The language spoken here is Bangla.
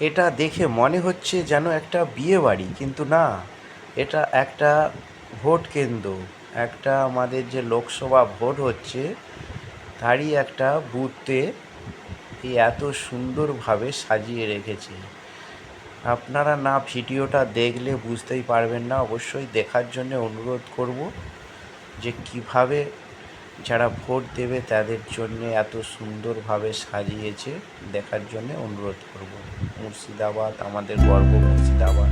এটা দেখে মনে হচ্ছে যেন একটা বিয়ে বাড়ি কিন্তু না। এটা একটা ভোট কেন্দ্র। একটা আমাদের যে লোকসভা ভোট হচ্ছে, তারই একটা বুথে এই এত সুন্দরভাবে সাজিয়ে রেখেছে। আপনারা না ভিডিওটা দেখলে বুঝতেই পারবেন না। অবশ্যই দেখার জন্য অনুরোধ করব যে কীভাবে যারা ভোট দেবে তাদের জন্য এত সুন্দরভাবে সাজিয়েছে, দেখার জন্য অনুরোধ করব। মুর্শিদাবাদ, আমাদের গর্ব মুর্শিদাবাদ।